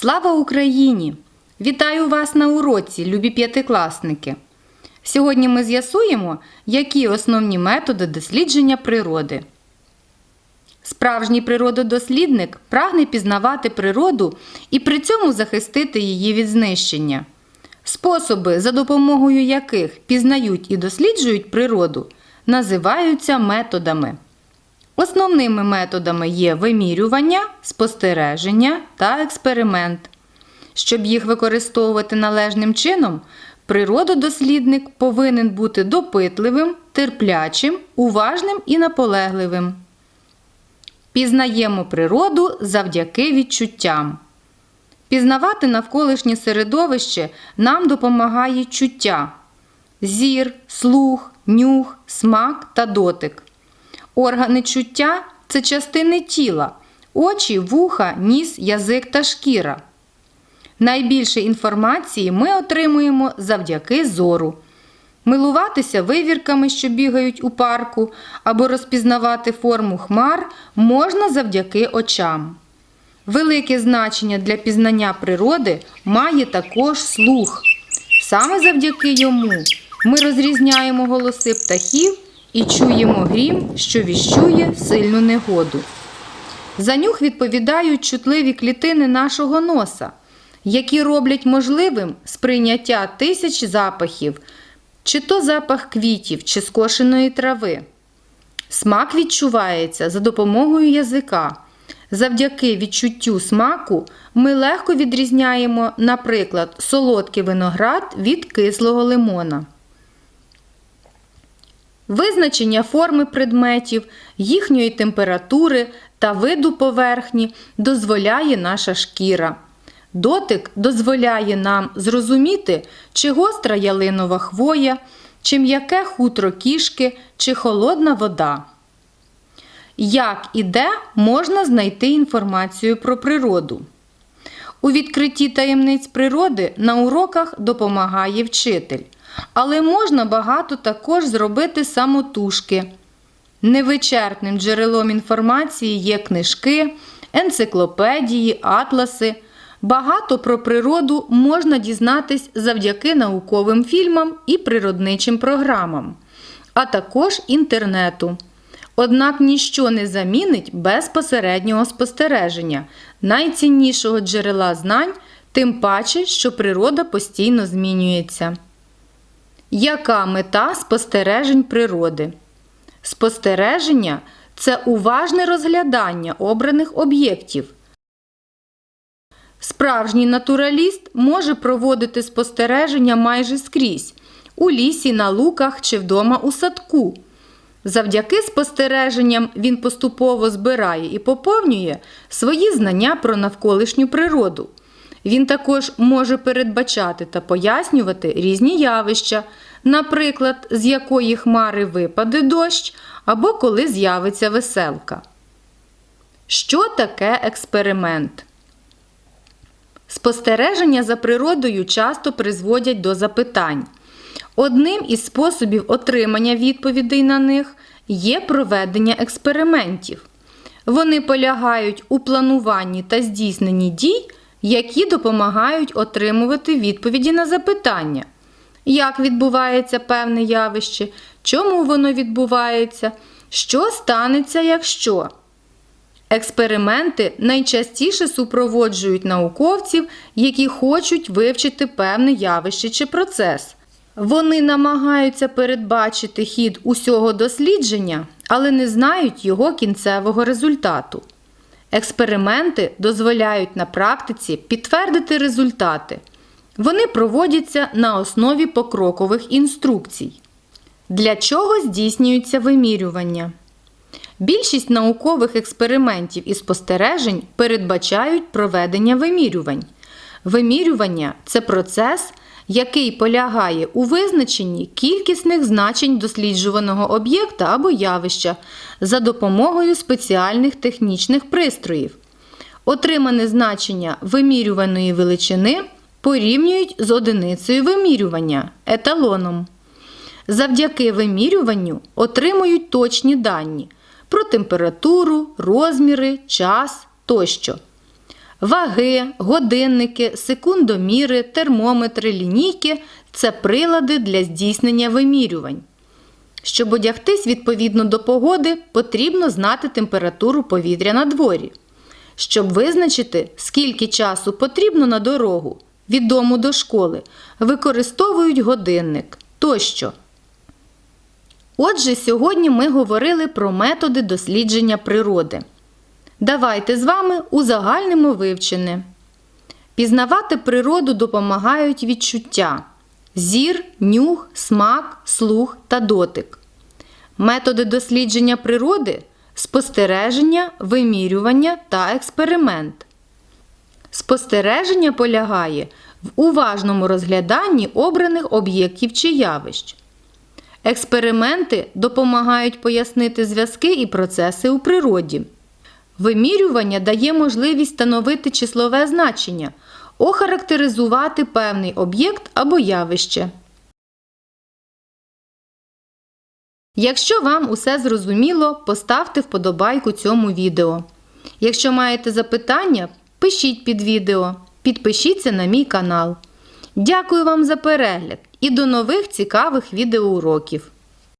Слава Україні! Вітаю вас на уроці, любі п'ятикласники! Сьогодні ми з'ясуємо, які основні методи дослідження природи. Справжній природодослідник прагне пізнавати природу і при цьому захистити її від знищення. Способи, за допомогою яких пізнають і досліджують природу, називаються методами. Основними методами є вимірювання, спостереження та експеримент. Щоб їх використовувати належним чином, природодослідник повинен бути допитливим, терплячим, уважним і наполегливим. Пізнаємо природу завдяки відчуттям. Пізнавати навколишнє середовище нам допомагає чуття зір, слух, нюх, смак та дотик. Органи чуття це частини тіла, очі, вуха, ніс, язик та шкіра. Найбільше інформації ми отримуємо завдяки зору. Милуватися вивірками, що бігають у парку, або розпізнавати форму хмар можна завдяки очам. Велике значення для пізнання природи має також слух. Саме завдяки йому ми розрізняємо голоси птахів і чуємо грім, що віщує сильну негоду. За нюх відповідають чутливі клітини нашого носа, які роблять можливим сприйняття тисяч запахів, чи то запах квітів, чи скошеної трави. Смак відчувається за допомогою язика. Завдяки відчуттю смаку ми легко відрізняємо, наприклад, солодкий виноград від кислого лимона. Визначення форми предметів, їхньої температури та виду поверхні дозволяє наша шкіра. Дотик дозволяє нам зрозуміти, чи гостра ялинова хвоя, чи м'яке хутро кішки, чи холодна вода. Як і де можна знайти інформацію про природу? У відкритті таємниць природи на уроках допомагає вчитель, але можна багато також зробити самотужки. Невичерпним джерелом інформації є книжки, енциклопедії, атласи. Багато про природу можна дізнатись завдяки науковим фільмам і природничим програмам, а також інтернету. Однак ніщо не замінить безпосереднього спостереження, найціннішого джерела знань, тим паче, що природа постійно змінюється. Яка мета спостережень природи? Спостереження це уважне розглядання обраних об'єктів. Справжній натураліст може проводити спостереження майже скрізь у лісі, на луках чи вдома у садку. Завдяки спостереженням він поступово збирає і поповнює свої знання про навколишню природу. Він також може передбачати та пояснювати різні явища, наприклад, з якої хмари випаде дощ або коли з'явиться веселка. Що таке експеримент? Спостереження за природою часто призводять до запитань. Одним із способів отримання відповідей на них є проведення експериментів. Вони полягають у плануванні та здійсненні дій, які допомагають отримувати відповіді на запитання, як відбувається певне явище, чому воно відбувається, що станеться, якщо. Експерименти найчастіше супроводжують науковців, які хочуть вивчити певне явище чи процес. Вони намагаються передбачити хід усього дослідження, але не знають його кінцевого результату. Експерименти дозволяють на практиці підтвердити результати. Вони проводяться на основі покрокових інструкцій. Для чого здійснюються вимірювання? Більшість наукових експериментів і спостережень передбачають проведення вимірювань. Вимірювання це процес, який полягає у визначенні кількісних значень досліджуваного об'єкта або явища за допомогою спеціальних технічних пристроїв. Отримане значення вимірюваної величини порівнюють з одиницею вимірювання еталоном. Завдяки вимірюванню отримують точні дані про температуру, розміри, час тощо. Ваги, годинники, секундоміри, термометри, лінійки це прилади для здійснення вимірювань. Щоб одягтись відповідно до погоди, потрібно знати температуру повітря на дворі. Щоб визначити, скільки часу потрібно на дорогу від дому до школи, використовують годинник тощо. Отже, сьогодні ми говорили про методи дослідження природи. Давайте з вами узагальнимо вивчене. Пізнавати природу допомагають відчуття зір, нюх, смак, слух та дотик. Методи дослідження природи спостереження, вимірювання та експеримент. Спостереження полягає в уважному розгляданні обраних об'єктів чи явищ. Експерименти допомагають пояснити зв'язки і процеси у природі. Вимірювання дає можливість встановити числове значення, охарактеризувати певний об'єкт або явище. Якщо вам усе зрозуміло, поставте вподобайку цьому відео. Якщо маєте запитання, пишіть під відео, підпишіться на мій канал. Дякую вам за перегляд і до нових цікавих відеоуроків!